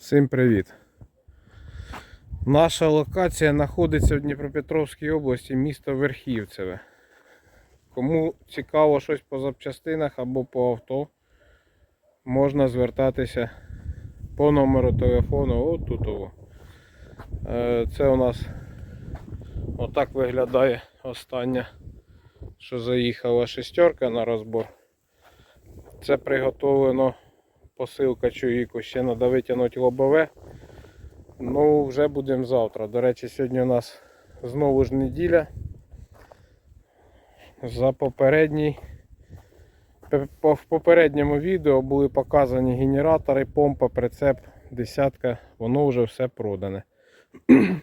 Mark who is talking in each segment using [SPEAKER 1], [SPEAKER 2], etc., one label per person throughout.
[SPEAKER 1] Всім привіт! Наша локація знаходиться в Дніпропетровській області, місто Верхівцеве. Кому цікаво щось по запчастинах або по авто, можна звертатися по номеру телефону отут. ово. Е, Це у нас отак виглядає остання, що заїхала шестерка на розбор. Це приготовлено посилка чоловіку ще треба витягнути лобове. Ну, вже будемо завтра. До речі, сьогодні у нас знову ж неділя. За попередній. В попередньому відео були показані генератори, помпа, прицеп, десятка, воно вже все продане.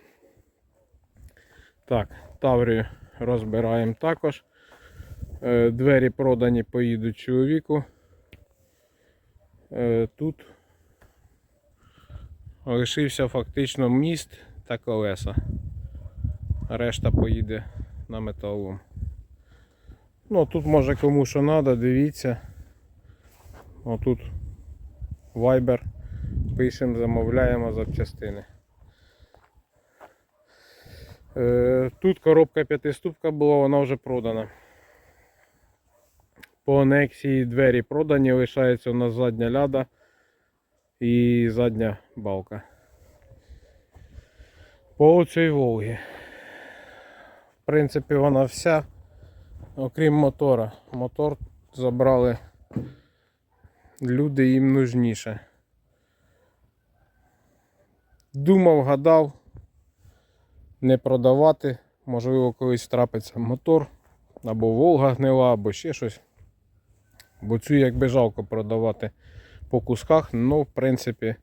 [SPEAKER 1] так, Таврію розбираємо також. Е, Двері продані поїдуть чоловіку. Е, Тут лишився фактично міст та колеса. Решта поїде на металолом. Ну, тут може кому що треба, дивіться. Отут Viber. Пишемо, замовляємо запчастини. Е, Тут коробка п'ятиступка була, вона вже продана. По анексії двері продані, лишається у нас задня ляда і задня балка. По цій Волгі. В принципі, вона вся, окрім мотора. Мотор забрали люди їм нужніше. Думав, гадав, не продавати. Можливо, колись трапиться мотор, або Волга гнила, або ще щось. Бо цю якби жалко продавати по кусках. Ну, в принципі,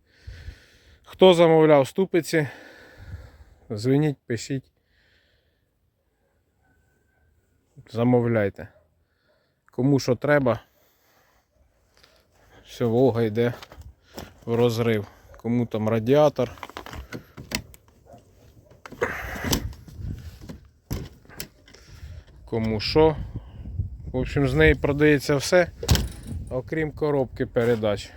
[SPEAKER 1] хто замовляв ступиці, дзвоніть, пишіть. Замовляйте. Кому що треба. Все, Волга йде в розрив. Кому там радіатор. Кому що. В общем, з неї продається все, окрім коробки передач.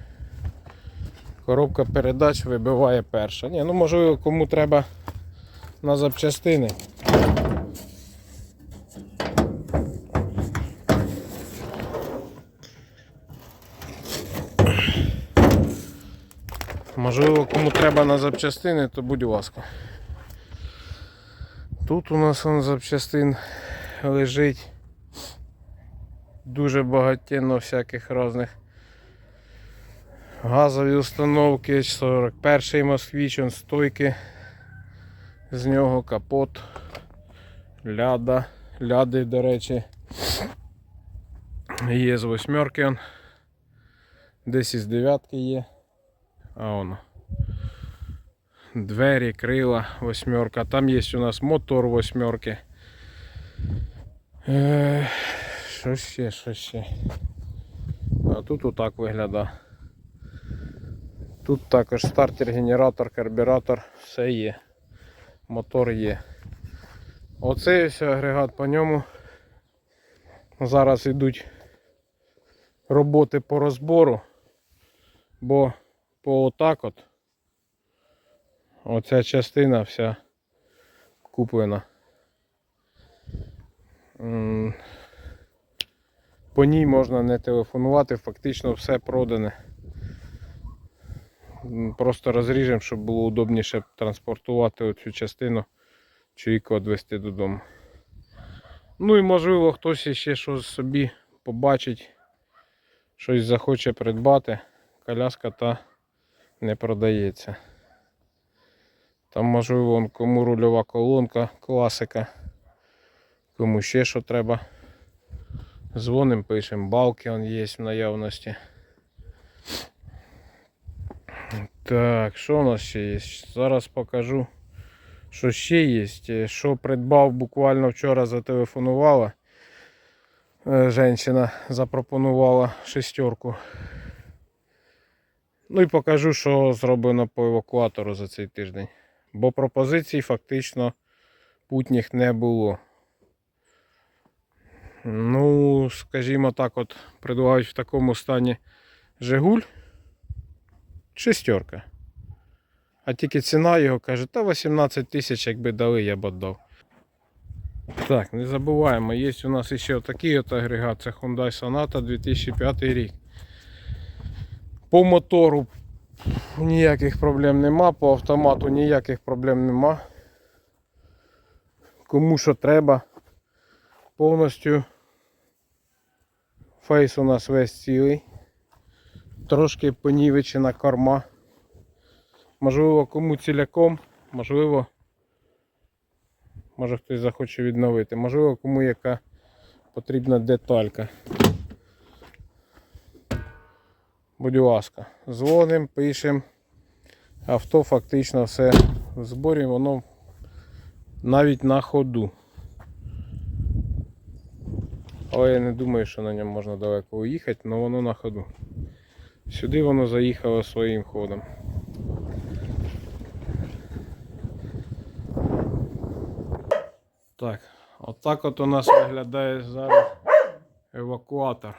[SPEAKER 1] Коробка передач вибиває перша. Ні, ну можливо, кому треба на запчастини. Можливо, кому треба на запчастини, то будь ласка. Тут у нас он запчастин лежить дуже багатенно всяких різних газові установки, 41 москвич, он стойки з нього, капот, ляда, ляди, до речі. Є з восьмерки, он. десь із дев'ятки є. А воно. Двері, крила, восьмерка. Там є у нас мотор восьмерки. Що ще, що ще? А тут отак виглядає. Тут також стартер, генератор, карбюратор, все є. Мотор є. Оцей ось агрегат по ньому. Зараз йдуть роботи по розбору, бо по отак от оця частина вся куплена. По ній можна не телефонувати, фактично все продане. Просто розріжемо, щоб було удобніше транспортувати оцю частину чоловіка відвезти додому. Ну і можливо хтось ще щось собі побачить, щось захоче придбати. Коляска та не продається. Там можливо кому рульова колонка, класика, кому ще що треба. Дзвоним, пишемо, балки он є в наявності. Так, що у нас ще є? Зараз покажу, що ще є. Що придбав буквально вчора зателефонувала. Е, Женщина запропонувала шестерку. Ну і покажу, що зроблено по евакуатору за цей тиждень. Бо пропозицій фактично путніх не було. Ну, скажімо так, от предлагають в такому стані Жигуль. Шестерка. А тільки ціна його каже, та 18 тисяч, якби дали, я б віддав. Так, не забуваємо, є у нас ще такий от агрегат, це Hyundai Sonata 2005 рік. По мотору ніяких проблем нема, по автомату ніяких проблем нема. Кому що треба. Повністю фейс у нас весь цілий. Трошки понівечена корма. Можливо, кому ціляком, можливо, може хтось захоче відновити, можливо, кому яка потрібна деталька. Будь ласка, дзвонимо, пишемо. Авто фактично все в зборі, воно навіть на ходу. Але я не думаю, що на ньому можна далеко уїхати, але воно на ходу. Сюди воно заїхало своїм ходом. Так, отак от у нас виглядає зараз евакуатор.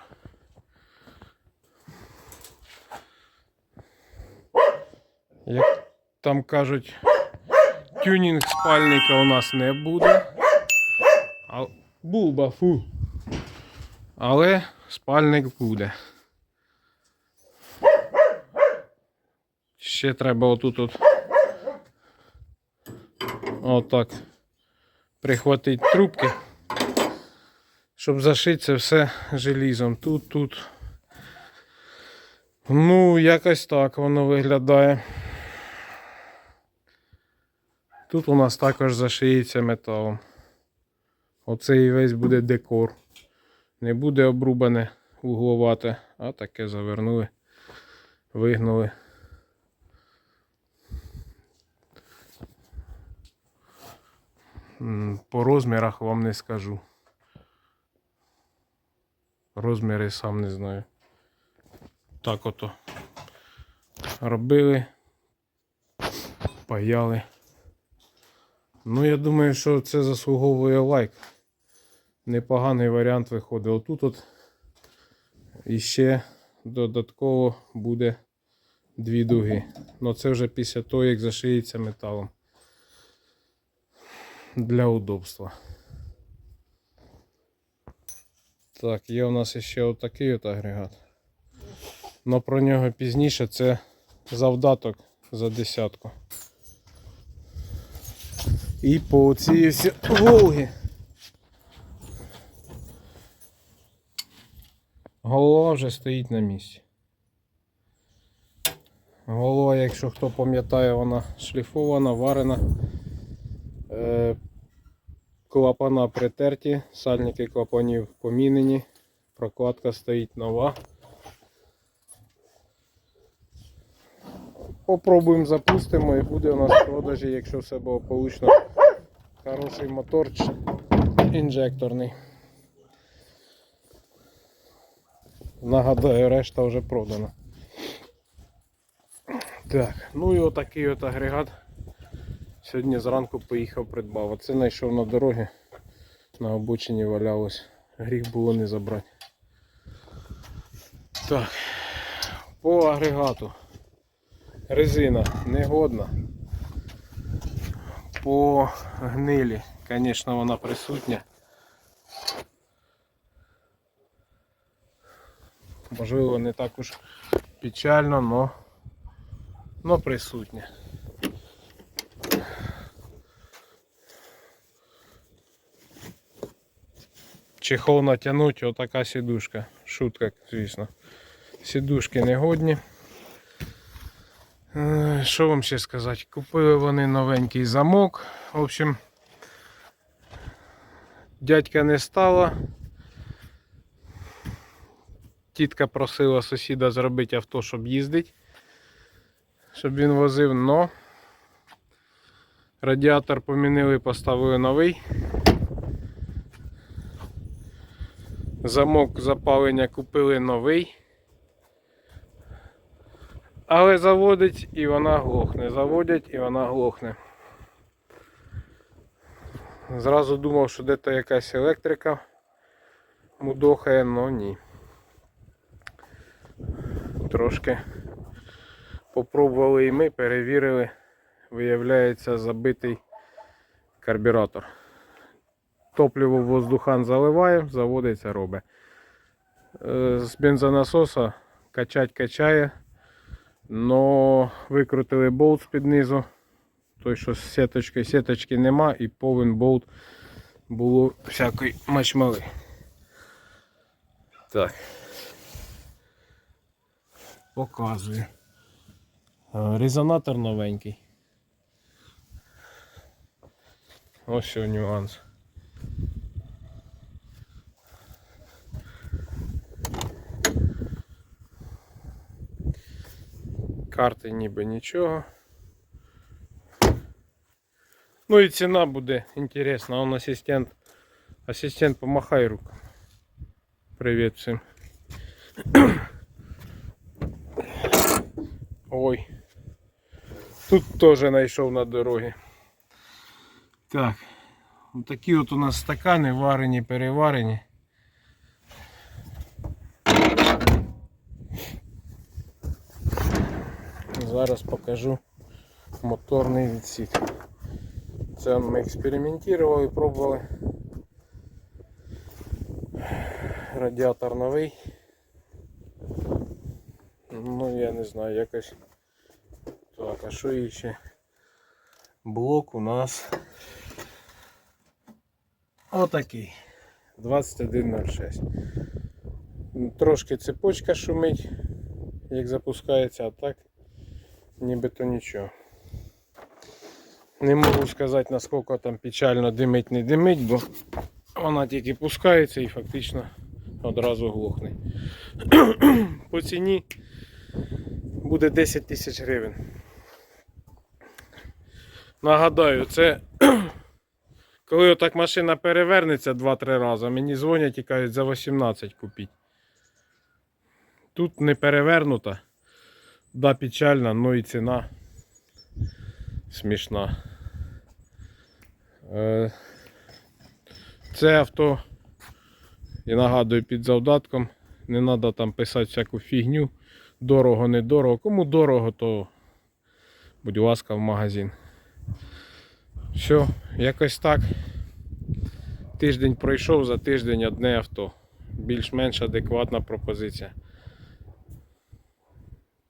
[SPEAKER 1] Як там кажуть, тюнінг спальника у нас не буде. А... Булба, фу. Але спальник буде. Ще треба отут от отак прихватити трубки, щоб зашити все желізом. Тут, тут. Ну, якось так воно виглядає. Тут у нас також зашиється металом. Оцей весь буде декор. Не буде обрубане угловате, а таке завернули, вигнули. По розмірах вам не скажу. Розміри сам не знаю. Так ото. Робили, паяли. Ну, я думаю, що це заслуговує лайк. Непоганий варіант виходить. Отут от іще додатково буде дві дуги. Ну це вже після того, як зашиється металом. Для удобства. Так, є у нас ще отакий от агрегат. Но про нього пізніше це завдаток за десятку. І по цій Волги. Голова вже стоїть на місці. Голова, якщо хто пам'ятає, вона шліфована, варена. Е, клапана притерті, сальники клапанів помінені, прокладка стоїть нова. Попробуємо запустимо і буде у нас в продажі, якщо все було получно, хороший мотор інжекторний. Нагадаю, решта вже продана. Так, ну і отакий от агрегат. Сьогодні зранку поїхав придбав. Оце знайшов на дорогі. На обочині валялось. Гріх було не забрати. Так. По агрегату. Резина негодна. По гнилі, звісно, вона присутня. Можливо, не так уж печально, но, но присутня. Чехол натягнуть, отака сідушка. Шутка, звісно. Сідушки негодні. Е, Що вам ще сказати? Купили вони новенький замок. В общем, дядька не стало. Тітка просила сусіда зробити авто, щоб їздити. Щоб він возив, но радіатор помінили, поставили новий. Замок запалення купили новий. Але заводить і вона глохне. Заводять і вона глохне. Зразу думав, що де-то якась електрика мудохає, но ні. Трошки попробували і ми, перевірили, виявляється забитий карбюратор. Топливо воздухан заливає, заводиться, робить. Е, З бензонасоса качать качає, но викрутили болт з-під низу. Той, що з сіточки, сіточки нема і повен болт було всякої мачмали. Так. Показую. Е, Резонатор новенький. Ось що нюанс. Карти ніби нічого. Ну і ціна буде інтересна. Он асистент. Асистент помахай руку. Привіт всім. Ой. Тут теж знайшов на дорогі. Так. Такі от у нас стакани варені, переварені. Зараз покажу моторний відсік. Це ми експериментували, пробували. Радіатор новий. Я не знаю, якось. Так, а що іще? Блок у нас отакий. 2106. Трошки цепочка шумить, як запускається, а так нібито нічого. Не можу сказати наскільки там печально димить, не димить, бо вона тільки пускається і фактично одразу глохне. По ціні буде 10 тисяч гривень. Нагадаю, це коли отак машина перевернеться 2-3 рази, мені дзвонять і кажуть за 18 купіть. Тут не перевернута, да, печальна, ну і ціна смішна. Е, Це авто, я нагадую, під завдатком. Не треба там писати всяку фігню. Дорого, недорого. Кому дорого, то будь ласка в магазин. Все, якось так. Тиждень пройшов, за тиждень одне авто. Більш-менш адекватна пропозиція.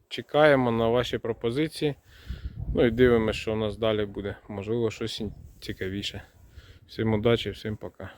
[SPEAKER 1] Чекаємо на ваші пропозиції. Ну і дивимося, що у нас далі буде. Можливо, щось цікавіше. Всім удачі, всім пока.